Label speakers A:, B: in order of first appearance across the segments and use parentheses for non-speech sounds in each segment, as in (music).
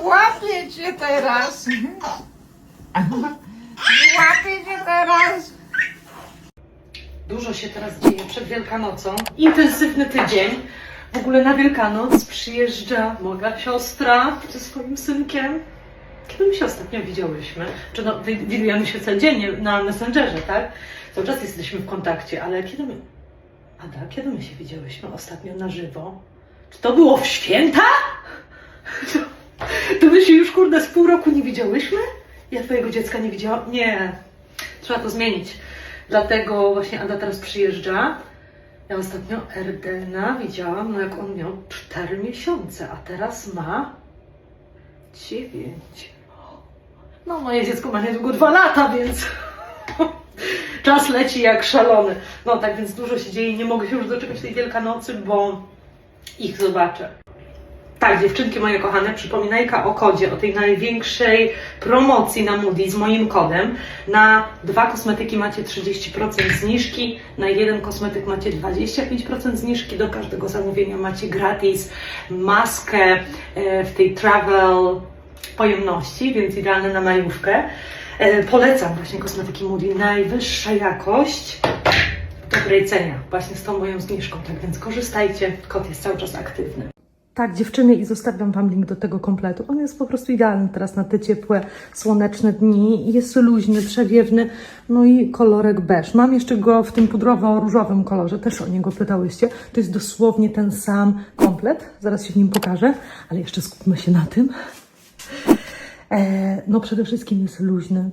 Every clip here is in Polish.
A: Złapię cię teraz. Złapię cię teraz. Dużo się teraz dzieje przed Wielkanocą. Intensywny tydzień. W ogóle na Wielkanoc przyjeżdża moja siostra ze swoim synkiem. Kiedy my się ostatnio widziałyśmy? Czy no, wi- widujemy się codziennie na Messengerze, tak? Cały czas jesteśmy w kontakcie, ale kiedy my... Ada, kiedy my się widziałyśmy ostatnio na żywo? Czy to było w święta? To, to my się już kurde z pół roku nie widziałyśmy? Ja twojego dziecka nie widziałam? Nie. Trzeba to zmienić. Dlatego właśnie Ada teraz przyjeżdża. Ja ostatnio Erdena widziałam, no jak on miał 4 miesiące, a teraz ma 9. No moje dziecko ma niedługo 2 lata, więc (laughs) czas leci jak szalony. No tak więc dużo się dzieje, nie mogę się już doczekać tej Wielkanocy, bo ich zobaczę. Tak, dziewczynki moje kochane, przypominajka o kodzie, o tej największej promocji na Moody z moim kodem. Na dwa kosmetyki macie 30% zniżki, na jeden kosmetyk macie 25% zniżki, do każdego zamówienia macie gratis maskę e, w tej travel pojemności, więc idealne na majówkę. E, Polecam właśnie kosmetyki Moody, najwyższa jakość dobrej cenie, właśnie z tą moją zniżką, tak więc korzystajcie, kod jest cały czas aktywny. Tak, dziewczyny, i zostawiam Wam link do tego kompletu. On jest po prostu idealny teraz na te ciepłe, słoneczne dni. Jest luźny, przewiewny, no i kolorek beż. Mam jeszcze go w tym pudrowo-różowym kolorze, też o niego pytałyście. To jest dosłownie ten sam komplet, zaraz się w nim pokażę, ale jeszcze skupmy się na tym. E, no przede wszystkim jest luźny,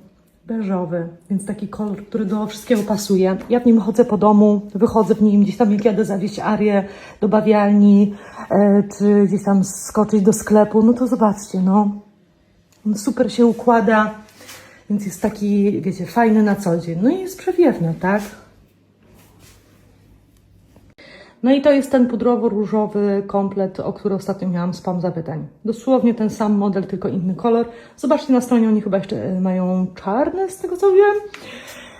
A: beżowy, więc taki kolor, który do wszystkiego pasuje. Ja w nim chodzę po domu, wychodzę w nim, gdzieś tam jak jadę zawieźć Arię do bawialni, e, czy gdzieś tam skoczyć do sklepu, no to zobaczcie, no. On super się układa, więc jest taki, wiecie, fajny na co dzień. No i jest przewiewny, tak? No i to jest ten pudrowo-różowy komplet, o który ostatnio miałam spam zapytań. Dosłownie ten sam model, tylko inny kolor. Zobaczcie na stronie, oni chyba jeszcze e, mają czarne, z tego co wiem.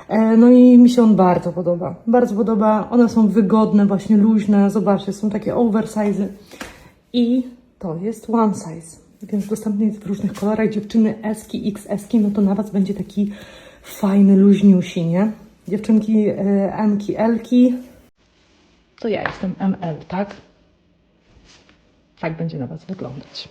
A: E, No i mi się on bardzo podoba. Bardzo podoba. One są wygodne, właśnie luźne. Zobaczcie, są takie oversize. I to jest one size. Więc dostępny jest w różnych kolorach. Dziewczyny S-ki, XS-ki, no to na Was będzie taki fajny, luźniusi, nie? Dziewczynki e, M-ki, L-ki, to ja jestem ML, tak? Tak będzie na Was wyglądać.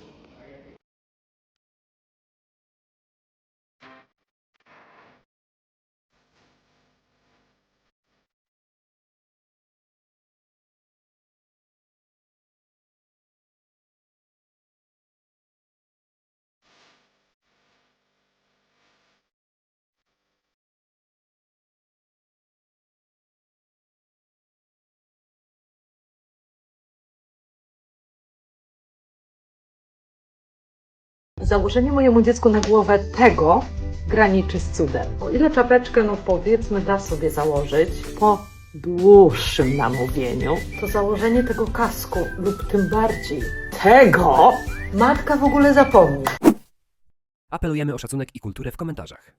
A: Założenie mojemu dziecku na głowę tego graniczy z cudem. O ile czapeczkę, no powiedzmy, da sobie założyć po dłuższym namówieniu, to założenie tego kasku lub tym bardziej tego matka w ogóle zapomni.
B: Apelujemy o szacunek i kulturę w komentarzach.